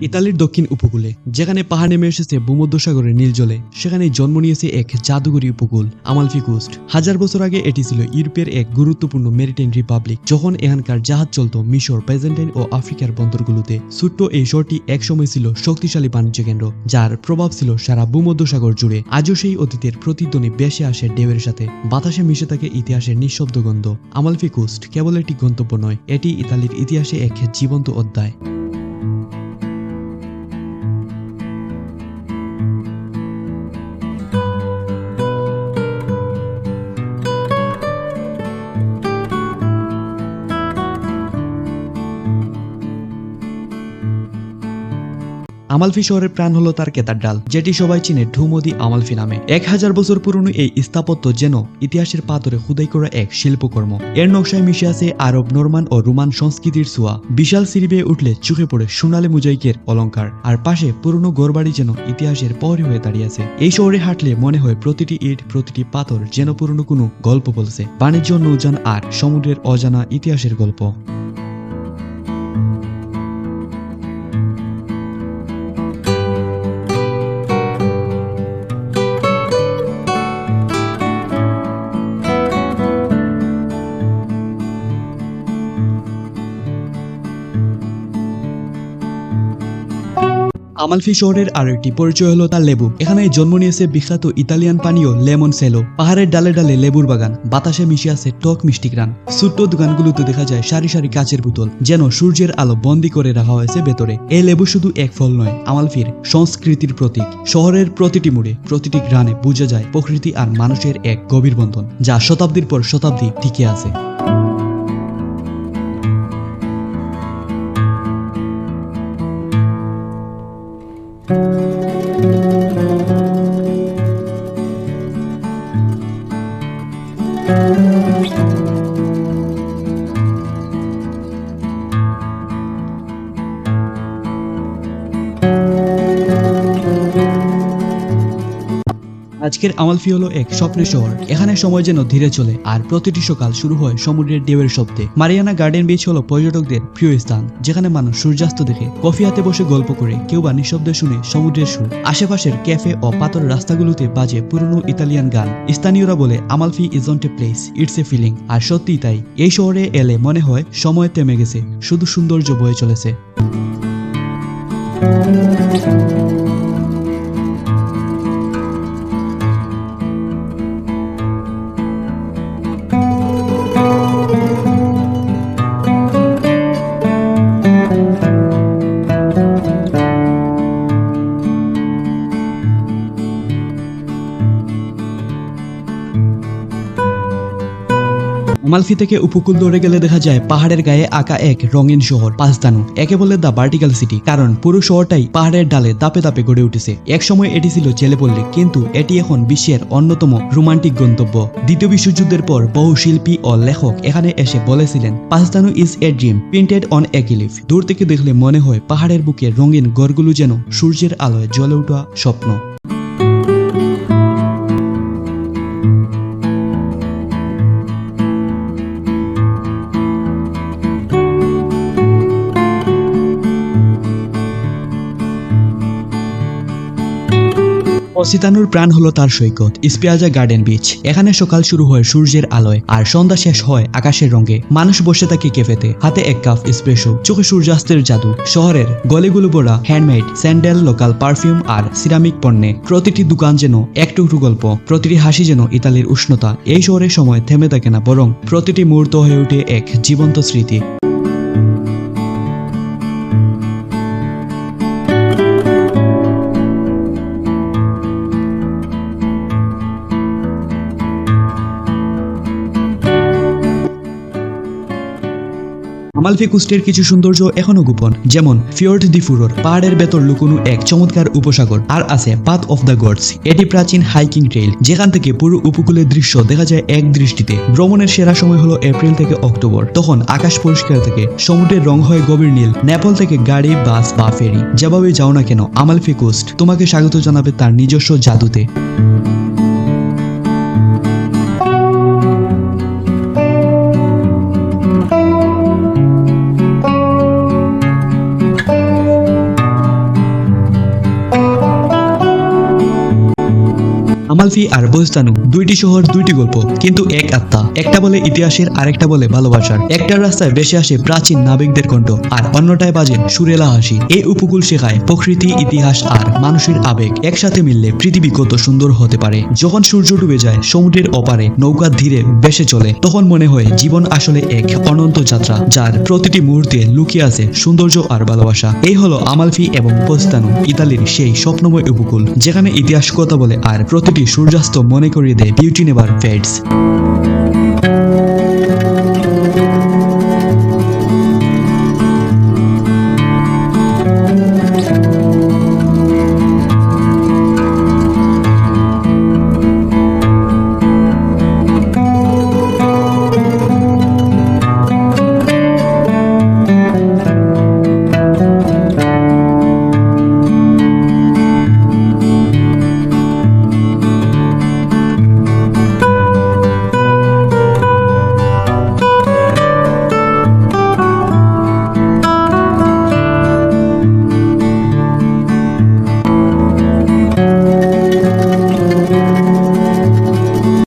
ইতালির দক্ষিণ উপকূলে, যেখানে পাহাড় নেমে এসেছে ভূমধ্যসাগরের নীল জলে সেখানে জন্ম নিয়েছে এক জাদুঘরী উপকূল আমালফি কোস্ট হাজার বছর আগে এটি ছিল ইউরোপের এক গুরুত্বপূর্ণ মেরিটাইন রিপাবলিক, যখন এখানকার জাহাজ চলত মিশর প্রেজেন্টাইন ও আফ্রিকার বন্দরগুলোতে। ছোট্ট এই শহরটি একসময় ছিল শক্তিশালী বাণিজ্য কেন্দ্র, যার প্রভাব ছিল সারা ভূমধ্যসাগর জুড়ে। আজও সেই অতীতের প্রতিধ্বনি বেশে আসে ঢেউয়ের সাথে, বাতাসে মিশে থাকে ইতিহাসের নিঃশব্দ গন্ধ আমালফি কোস্ট কেবল একটি গন্তব্য নয়, এটি ইতালির ইতিহাসে এক জীবন্ত অধ্যায়। আমালফি শহরের প্রাণ হলো তার কেতার ডাল, যেটি সবাই চিনে ঢুমদি আমালফি নামে। এক হাজার বছর পুরনো এই স্থাপত্য যেন ইতিহাসের পাথরে খুদাই করা এক শিল্পকর্ম। এর নকশায় মিশে আছে আরব, নরমান ও রোমান সংস্কৃতির ছোঁয়া। বিশাল সিঁড়ি বেয়ে উঠলে চোখে পড়ে সোনালী মোজাইকের অলংকার আর পাশে পুরনো গড়বাড়ি যেন ইতিহাসের পরে হয়ে দাঁড়িয়ে আছে। এই শহরে হাঁটলে মনে হয় প্রতিটি ইট, প্রতিটি পাথর যেন পুরনো কোনো গল্প বলছে। বাণিজ্য নৌযান আর সমুদ্রের অজানা ইতিহাসের গল্প। আমালফি শহরের আরও একটি পরিচয় হলো তার লেবু। এখানে জন্ম নিয়েছে বিখ্যাত ইতালিয়ান পানীয় লেমন সেলো। পাহাড়ের ডালে ডালে লেবুর বাগান। বাতাসে মিশে আছে টক মিষ্টি গ্রান ছোট্ট দোকানগুলোতে দেখা যায় সারি সারি কাচের বোতল, যেন সূর্যের আলো বন্দি করে রাখা হয়েছে ভেতরে। এই লেবু শুধু এক ফল নয়, আমালফির সংস্কৃতির প্রতীক। শহরের প্রতিটি মোড়ে, প্রতিটি গ্রানে বোঝা যায় প্রকৃতি আর মানুষের এক গভীর বন্ধন, যা শতাব্দীর পর শতাব্দী টিকে আছে। আজকের আমালফি হলো এক স্বপ্নের শহর। এখানে সময় যেন ধীরে চলে আর প্রতিটি সকাল শুরু হয় সমুদ্রের ঢেউয়ের শব্দে। মারিয়ানা গার্ডেন বিচ হলো পর্যটকদের প্রিয় স্থান, যেখানে মানুষ সূর্যাস্ত দেখে, কফি হাতে বসে গল্প করে, কেউ বা নিঃশব্দে শুনে সমুদ্রের সুর। আশেপাশের ক্যাফে ও পাথর রাস্তাগুলোতে বাজে পুরনো ইতালিয়ান গান। স্থানীয়রা বলে Amalfi isn't a place it's a feeling আর সত্যিই তাই। এই শহরে এলে মনে হয় সময় থেমে গেছে, শুধু সৌন্দর্য বয়ে চলেছে। আমালফি থেকে উপকূল দৌড়ে গেলে দেখা যায়, পাহাড়ের গায়ে আঁকা এক রঙিন শহর পাঁচদানু একে বলে দ্য ভার্টিক্যাল সিটি, কারণ পুরো শহরটাই পাহাড়ের ডালে দাপে দাপে গড়ে উঠেছে। একসময় এটি ছিল জেলেপল্লী কিন্তু এটি এখন বিশ্বের অন্যতম রোমান্টিক গন্তব্য। দ্বিতীয় বিশ্বযুদ্ধের পর বহু শিল্পী ও লেখক এখানে এসে বলেছিলেন Positano is a dream, printed on a cliff দূর থেকে দেখলে মনে হয় পাহাড়ের বুকে রঙিন গড়গুলো যেন সূর্যের আলোয় জ্বলে ওঠা স্বপ্ন। অসিতানুর প্রাণ হলো তার সৈকত, ইস্পিয়াজা গার্ডেন বিচ। এখানে সকাল শুরু হয় সূর্যের আলোয়, আর সন্ধ্যা শেষ হয় আকাশের রঙে। মানুষ বসে থাকে কেফেতে, হাতে এক কাপ স্প্রেশো চোখে সূর্যাস্তের জাদু। শহরের গলিগুলো ভরা হ্যান্ডমেড স্যান্ডেল লোকাল পারফিউম আর সিরামিক পণ্যে। প্রতিটি দোকান যেন এক টুকরো গল্প, প্রতিটি হাসি যেন ইতালির উষ্ণতা। এই শহরের সময় থেমে থাকে না, বরং প্রতিটি মুহূর্ত হয়ে ওঠে এক জীবন্ত স্মৃতি। আমালফি কুস্টের কিছু সৌন্দর্য এখনও গোপন, যেমন ফিওর্ড দি ফুরোর, পাহাড়ের ভেতর লুকোনো এক চমৎকার উপসাগর, আর আছে পাথ অফ দ্য গডস, এটি প্রাচীন হাইকিং ট্রেইল, যেখান থেকে পুরো উপকূলের দৃশ্য দেখা যায় এক দৃষ্টিতে। ভ্রমণের সেরা সময় হলো এপ্রিল থেকে অক্টোবর, তখন আকাশ পরিষ্কার থাকে, সমুদ্রের রং হয় গভীর নীল, নেপাল থেকে গাড়ি, বাস বা ফেরি। যেভাবে যাও না কেন, আমালফি কোস্ট তোমাকে স্বাগত জানাবে তার নিজস্ব জাদুতে। আমালফি আর বোস্তানু দুইটি শহর, দুইটি গল্প, কিন্তু এক আত্মা। একটা বলে ইতিহাসের, আরেকটা বলে ভালোবাসার। একটা রাস্তায় বেশে আসে প্রাচীন নাবিকদের কণ্ঠ, আর অন্যটায় বাজে সুরেলা হাসি। এই উপকূল শেখায় প্রকৃতি, ইতিহাস আর মানুষের আবেগ একসাথে মিললে পৃথিবী কত সুন্দর হতে পারে। যখন সূর্য ডুবে যায়, সমুদ্রের অপারে নৌকা ধীরে ভেসে চলে। তখন মনে হয় জীবন আসলে এক অনন্ত যাত্রা, যার প্রতিটি মুহূর্তে লুকিয়ে আছে সৌন্দর্য আর ভালোবাসা। এই হলো আমালফি এবং পোস্তানু ইতালির সেই স্বপ্নময় উপকূল, যেখানে ইতিহাস কথা বলে আর প্রতিটি সূর্যাস্ত মনে করিয়ে দেয় বিউটি নেভার ফেডস